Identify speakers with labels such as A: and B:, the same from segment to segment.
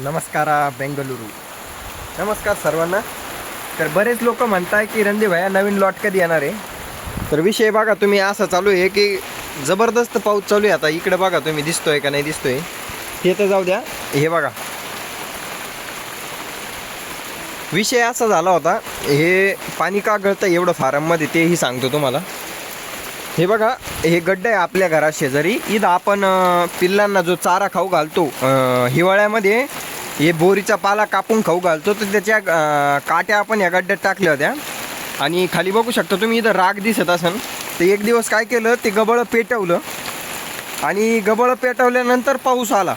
A: नमस्कार बेंगलुरू. नमस्कार सर्वांना. तर बरेच लोक म्हणताय की रणदी भैया नवीन लॉट कधी येणार आहे? तर विषय बघा तुम्ही असं चालू आहे की जबरदस्त पाऊस चालू आहे आता. इकडे बघा तुम्ही दिसतोय का नाही दिसतोय. हे तर जाऊ द्या. हे बघा. विषय असा झाला होता हे पाणी का गळतं एवढं फारममध्ये तेही सांगतो तुम्हाला. हे बघा हे गड्डे आहे आपल्या घरा शेजारी. इथं आपण पिल्लांना जो चारा खाऊ घालतो हिवाळ्यामध्ये हे बोरीचा पाला कापून खाऊ घालतो तर त्याच्या काट्या आपण या गड्ड्यात टाकल्या होत्या. आणि खाली बघू शकता तुम्ही इथं राग दिसत असन. तर एक दिवस काय केलं ते गबळं पेटवलं. आणि गबळं पेटवल्यानंतर पाऊस आला.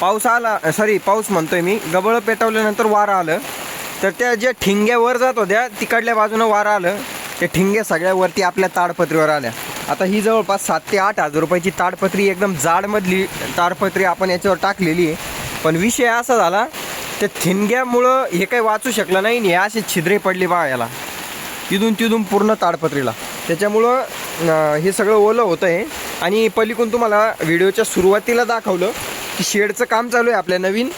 A: पाऊस आला सॉरी पाऊस म्हणतोय मी. गबळं पेटवल्यानंतर वारं आलं. तर त्या ज्या ठिंग्यावर जात होत्या तिकडल्या बाजूनं वारं आलं. त्या ठिंगे सगळ्यावरती आपल्या ताडपत्रीवर आल्या. आता ही जवळपास सात ते आठ हजार रुपयाची ताडपत्री एकदम जाडमधली ताडपत्री आपण याच्यावर टाकलेली आहे. पण विषय असा झाला त्या ठिणग्यामुळं हे काही वाचू शकलं नाही आणि हे असे छिद्रे पडले बा याला तिथून तिथून पूर्ण ताडपत्रीला. त्याच्यामुळं हे सगळं ओलं होतं आहे आणि पलीकडून तुम्हाला व्हिडिओच्या सुरुवातीला दाखवलं की शेडचं काम चालू आहे आपल्या नवीन.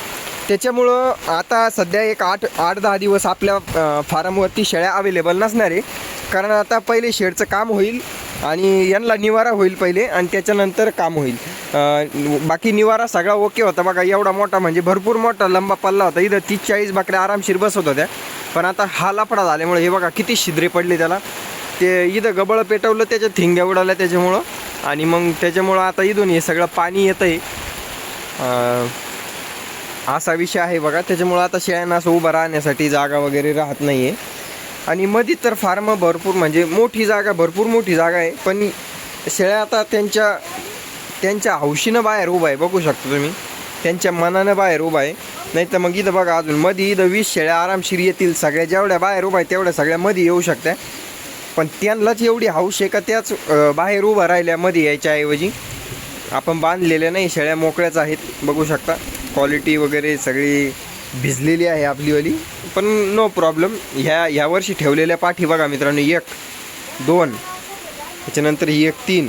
A: त्याच्यामुळं आता सध्या एक आठ आठ दहा दिवस आपल्या फार्मवरती शेळ्या अवेलेबल नसणार आहे. कारण आता पहिले शेडचं काम होईल आणि यांना निवारा होईल पहिले आणि त्याच्यानंतर काम होईल. बाकी निवारा सगळा ओके होता. बघा एवढा मोठा म्हणजे भरपूर मोठा लंबा पल्ला होता. इथं तीस चाळीस बाकड्या आरामशीर बसत होत्या. पण आता हा लफडा झाल्यामुळे हे बघा किती छिद्रे पडले त्याला. ते इथं गबळ पेटवलं त्याच्यात थिंग्या उडाल्या त्याच्यामुळं. आणि मग त्याच्यामुळं आता इथून हे सगळं पाणी येतं आहे असा विषय आहे बघा. त्याच्यामुळं आता शेळ्यांना असं उभं राहण्यासाठी जागा वगैरे राहत नाही आहे आणि मध्ये तर फार्म भरपूर म्हणजे मोठी जागा भरपूर मोठी जागा आहे. पण शेळ्या आता त्यांच्या त्यांच्या हौशीनं बाहेर उभा आहे बघू शकता तुम्ही. त्यांच्या मनानं बाहेर उभा आहे. नाही तर मग इथं बघा अजून मध्ये इथं वीस शेळ्या आरामशीर येतील सगळ्या. जेवढ्या बाहेर उभा आहे तेवढ्या सगळ्या मध्ये येऊ शकत्या. पण त्यांनाच एवढी हौश आहे का त्याच बाहेर उभा राहिल्या मध्ये यायच्याऐवजी आपण बांधलेल्या नाही शेळ्या मोकळ्याच आहेत बघू शकता. क्वालिटी वगैरे सगळी भिजलेली आहे आपलीवाली पण नो प्रॉब्लेम ह्या ह्यावर्षी ठेवलेल्या पाठी बघा मित्रांनो एक दोन त्याच्यानंतर ही एक तीन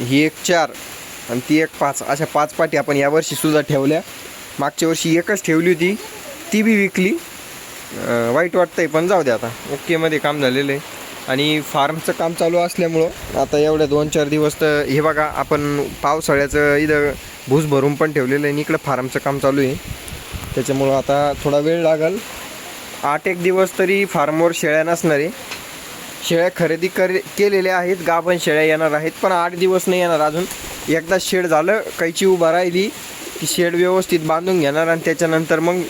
A: ही एक चार आणि ती एक पाच. अशा पाच पाठी आपण यावर्षी सुद्धा ठेवल्या. मागच्या वर्षी एकच ठेवली होती. ती बी विकली. वाईट वाटतं आहे पण जाऊ द्या आता. ओकेमध्ये काम झालेलं आहे. आणि फार्मचं काम चालू असल्यामुळं आता एवढ्या दोन चार दिवस तर हे बघा आपण पावसाळ्याचं इथं भूस भरून पण ठेवलेलं आहे आणि इकडं फार्मचं काम चालू आहे. त्याच्यामुळं आता थोडा वेळ लागेल. आठ एक दिवस तरी फार्मवर शेळ्या नसणार आहे. शेळ्या खरेदी कर केलेल्या आहेत गाभण शेळ्या येणार आहेत पण आठ दिवस नाही येणार. अजून एकदा शेड झालं कैची उभा राहिली की शेड व्यवस्थित बांधून घेणार आणि त्याच्यानंतर मग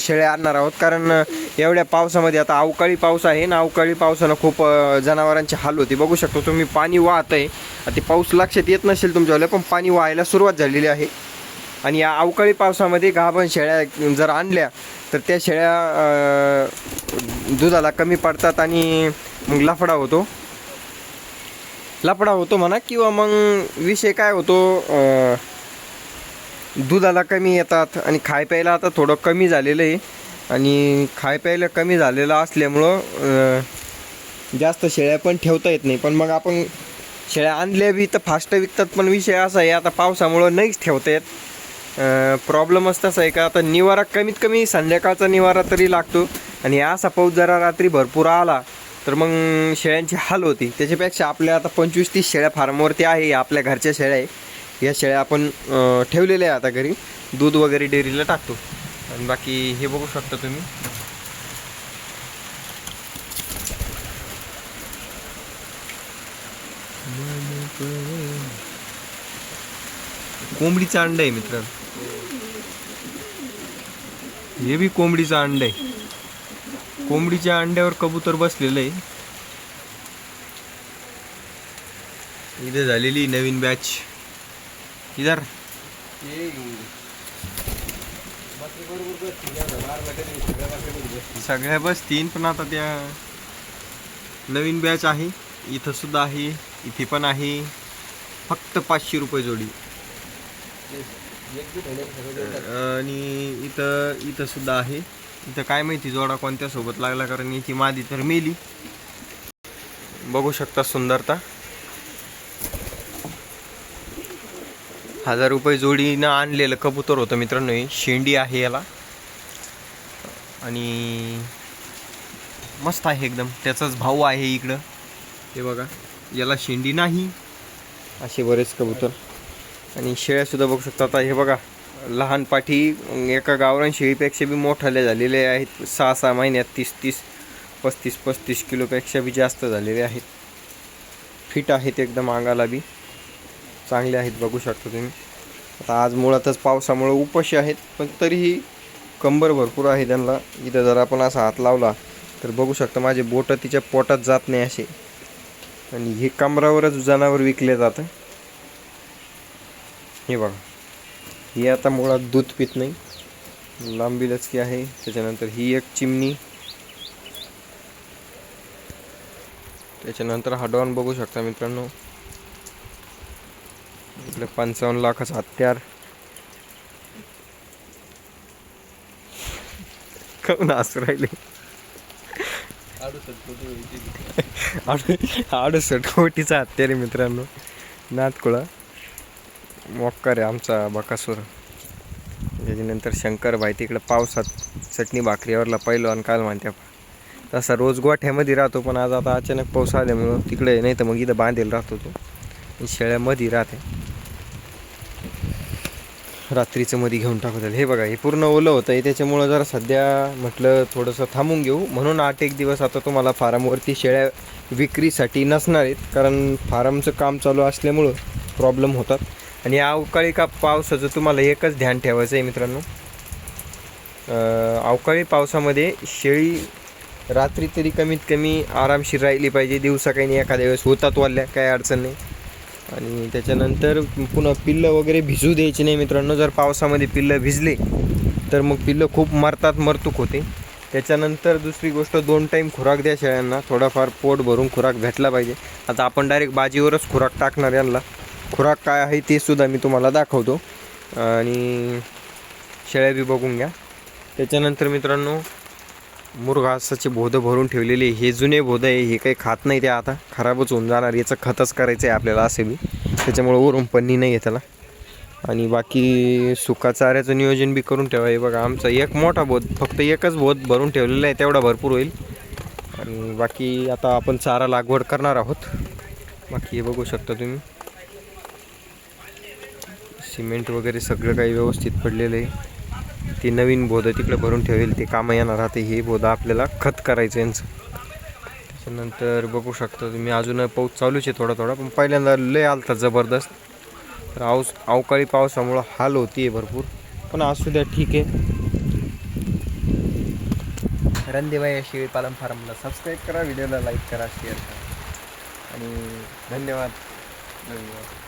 A: शेळ्या आणणार आहोत. कारण एवढ्या पावसामध्ये आता अवकाळी पाऊस आहे ना अवकाळी पावसानं खूप जनावरांची हाल होती. बघू शकतो तुम्ही पाणी वाहत आहे ते पाऊस लक्षात येत नसेल तुमच्यावाल्या पण पाणी वाहायला सुरुवात झालेली आहे. आणि या अवकाळी पावसामध्ये गाभण शेळ्या जर आणल्या तर त्या शेळ्या दुधाला कमी पडतात आणि मग लफडा होतो. लफडा होतो म्हणा किंवा मग विषय काय होतो दुधाला कमी येतात आणि खाय प्यायला आता थोडं कमी झालेलं आहे. आणि खाय प्यायला कमी झालेलं असल्यामुळं जास्त शेळ्या पण ठेवता येत नाही. पण मग आपण शेळ्या आणल्या बी तर फास्ट विकतात पण विषय असा आहे आता पावसामुळं नाहीच ठेवता येत. प्रॉब्लेमच तसा आहे का? आता निवारा कमीत कमी संध्याकाळचा निवारा तरी लागतो. आणि असा पाऊस जरा रात्री भरपूर आला तर मग शेळ्यांची हाल होती. त्याच्यापेक्षा आपल्या आता पंचवीस तीस शेळ्या फार्मवरती आहे या आपल्या घरच्या शेळ्या आहे. या शेळ्या आपण ठेवलेल्या आहे आता घरी. दूध वगैरे डेअरीला टाकतो. आणि बाकी हे बघू शकता तुम्ही. कोंबडीचं अंड आहे मित्र हे बी कोंबडीचं अंड आहे. कोंबडीच्या अंड्यावर कबूतर बसलेलं आहे. इथे झालेली नवीन बॅच इधर सगळ्या बस तीन पण आता त्या नवीन बॅच आहे. इथं सुद्धा आहे इथे पण आहे. फक्त पाचशे रुपये जोडी. आणि इथं इथं सुद्धा आहे. इथं काय माहिती जोडा कोणत्या सोबत लागला कारण याची मादी तर मेली. बघू शकता सुंदरता. हजार रुपये जोडीनं आणलेलं कबूतर होतं मित्रांनो शेंडी आहे याला. आणि मस्त आहे एकदम. त्याचाच भाऊ आहे इकडं. हे बघा याला शेंडी नाही. असे बरेच कबूतर. आणि शेळ्यासुद्धा बघू शकता. आता हे बघा लहान पाठी एका गावरान शेळीपेक्षा बी मोठाले झालेले आहेत. सहा सहा महिन्यात तीस तीस पस्तीस पस्तीस किलोपेक्षा बी जास्त झालेले आहेत. फिट आहेत एकदम अंगाला बी. चांगले आहेत बघू शकता तुम्ही. आता आज मुळातच पावसामुळे उपाशी आहेत पण तरीही कंबर भरपूर आहे त्यांना. इथं जर आपण असा हात लावला तर बघू शकता माझे बोटं तिच्या पोटात जात नाही असे. आणि हे कमरावरच जनावर विकले जातं. हे बघा. ही आता मुळात दूध पित नाही. लांबी लचकी आहे. त्याच्यानंतर ही एक चिमणी. त्याच्यानंतर हा डॉन बघू शकता मित्रांनो. इकडे पंचावन्न लाखाचा हत्यार. काऊन हसू राहिले? आडू- अडुसष्ट कोटीचा हत्यार आहे मित्रांनो. नातकुळा. मोक्कार आहे आमचा बकासूर. त्याच्यानंतर शंकरभाई तिकडं पावसात चटणी भाकरीवरला आणि काल म्हणत्या तसा रोज गोठ्यामध्ये राहतो पण आज आता अचानक पाऊस आल्यामुळं तिकडे नाही तर मग इथं बांधेल राहतो तो. शेळ्यामध्ये राहते. रात्रीचं मध्ये घेऊन टाकत हे बघा हे पूर्ण ओलं होतं आहे त्याच्यामुळं जरा सध्या म्हटलं थोडंसं थांबून घेऊ. म्हणून आठ एक दिवस आता तुम्हाला फार्मवरती शेळ्या विक्रीसाठी नसणार आहेत. कारण फार्मचं काम चालू असल्यामुळं प्रॉब्लेम होतात. आणि अवकाळी का पावसाचं तुम्हाला एकच ध्यान ठेवायचं आहे मित्रांनो. अवकाळी पावसामध्ये शेळी रात्री तरी कमीत कमी आरामशीर राहिली पाहिजे. दिवसा काही नाही एखाद्या वेळेस होतात वाल्या काही अडचण नाही. आणि त्याच्यानंतर पुन्हा पिल्लं वगैरे भिजू द्यायची नाही मित्रांनो. जर पावसामध्ये पिल्लं भिजले तर मग पिल्लं खूप मरतात मरतूक होते. त्याच्यानंतर दुसरी गोष्ट दोन टाईम खुराक द्या शेळ्यांना. थोडाफार पोट भरून खुराक भेटला पाहिजे. आता आपण डायरेक्ट बाजीवरच खुराक टाकणार यांना. खुराक काय आहे ते सुद्धा मी तुम्हाला दाखवतो. आणि शेळ्या बी बघून घ्या. त्याच्यानंतर मित्रांनो मुरघासाचे बोधं भरून ठेवलेले हे जुने बोधं आहे हे काही खात नाही ते आता. खराबच होऊन जाणार याचं खतच करायचं आहे आपल्याला असे बी. त्याच्यामुळं वरून पन्नी नाही आहे त्याला. आणि बाकी सुका चाऱ्याचं नियोजन बी करून ठेवा. हे बघा आमचा एक मोठा बोध फक्त एकच बोध भरून ठेवलेला आहे. तेवढा भरपूर होईल. आणि बाकी आता आपण चारा लागवड करणार आहोत. बाकी हे बघू शकता तुम्ही. सिमेंट वगैरे सगळं काही व्यवस्थित पडलेलं आहे. ते नवीन बोधं तिकडे भरून ठेवेल ते कामं येणार राहते हे बोधं आपल्याला खत करायचं यांचं. त्याच्यानंतर बघू शकता तुम्ही अजून पाऊस चालूच आहे थोडा थोडा पण पहिल्यांदा लय आलता जबरदस्त. तर पाऊस अवकाळी पावसामुळं हाल होती भरपूर पण असू द्या ठीक आहे. रणदेवाई शेळी पालन फार्मला सबस्क्राईब करा व्हिडिओला लाईक करा शेअर करा. आणि धन्यवाद. धन्यवाद.